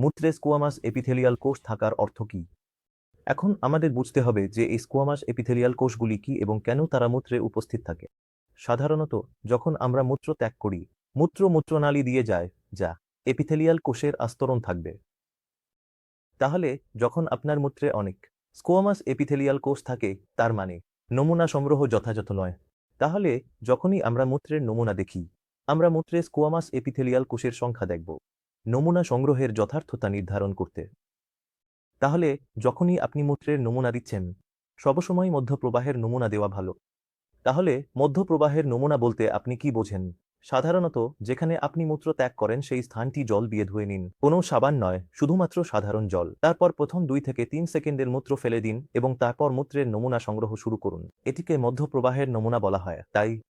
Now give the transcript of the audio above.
মূত্রে squamous epithelial কোষ থাকার অর্থ কি? এখন আমাদের বুঝতে হবে যে এই স্কোয়ামাস এপিথেলিয়াল কোষগুলি কি এবং কেন তারা মূত্রে উপস্থিত থাকে। সাধারণত, যখন আমরা মূত্র ত্যাগ করি, মূত্র মূত্রনালী দিয়ে যায়, যা এপিথেলিয়াল কোষের আস্তরণ থাকবে। তাহলে, যখন আপনার মূত্রে অনেক স্কোয়ামাস এপিথেলিয়াল কোষ থাকে, তার মানে নমুনা সংগ্রহ যথাযথ নয়। তাহলে, যখনই আমরা মূত্রের নমুনা দেখি, আমরা মূত্রে স্কোয়ামাস এপিথেলিয়াল কোষের সংখ্যা দেখব। নমুনা সংগ্রহের যথার্থতা নির্ধারণ করতে। তাহলে, যখনই আপনি মূত্রের নমুনা দিচ্ছেন, সবসময় মধ্যপ্রবাহের নমুনা দেওয়া ভালো। তাহলে, মধ্যপ্রবাহের নমুনা বলতে আপনি কি বোঝেন? সাধারণত, যেখানে আপনি মূত্র ত্যাগ করেন, সেই স্থানটি জল দিয়ে ধুয়ে নিন। কোনো সাবান নয়, শুধুমাত্র সাধারণ জল। তারপর প্রথম দুই থেকে তিন সেকেন্ডের মূত্র ফেলে দিন এবং তারপর মূত্রের নমুনা সংগ্রহ শুরু করুন। এটিকে মধ্যপ্রবাহের নমুনা বলা হয়। তাই